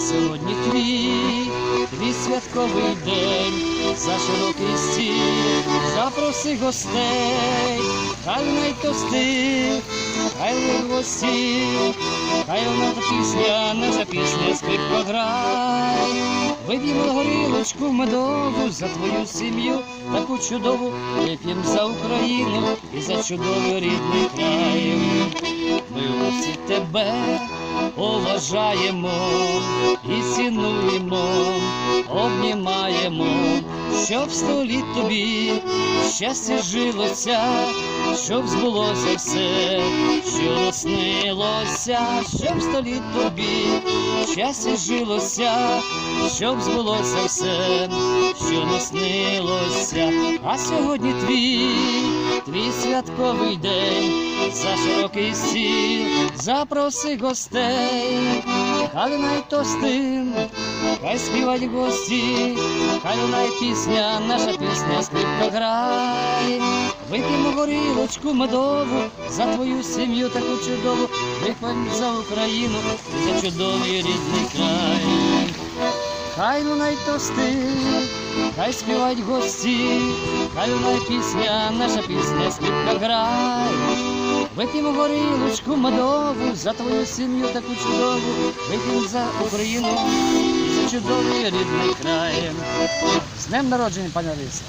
сьогодні твій, твій святковий день, за широкий стіл, запроси гостей, хай най тости, хай в гості, хай вона та пісня, наша пісня скрипка грай. Вип'ємо горілочку медову за твою сім'ю, таку чудову, вип'ємо за Україну і за чудовий рідний край. Ми всі тебе поважаємо і цінуємо, обнімаємо, щоб в столі тобі щастя жилося, щоб збулося все, що наснилося, щоб в столі тобі щастя жилося, щоб збулося все, що наснилося, а сьогодні твій, твій святковий день, за широкий стіл, запроси гостей, хай най тостим, хай співать гості, хай лунає пісня, наша пісня скрипка грай. Вип'ємо горілочку медову за твою сім'ю таку чудову, вип'ємо за Україну, за чудовий рідний край. Хай лунай тости, хай співають гості, хай лунає пісня, наша пісня скрипка грай. Вип'ємо горілочку медову за твою сім'ю таку чудову, вип'ємо за Україну за чудовий рідний край. З днем народження, пане Аліса!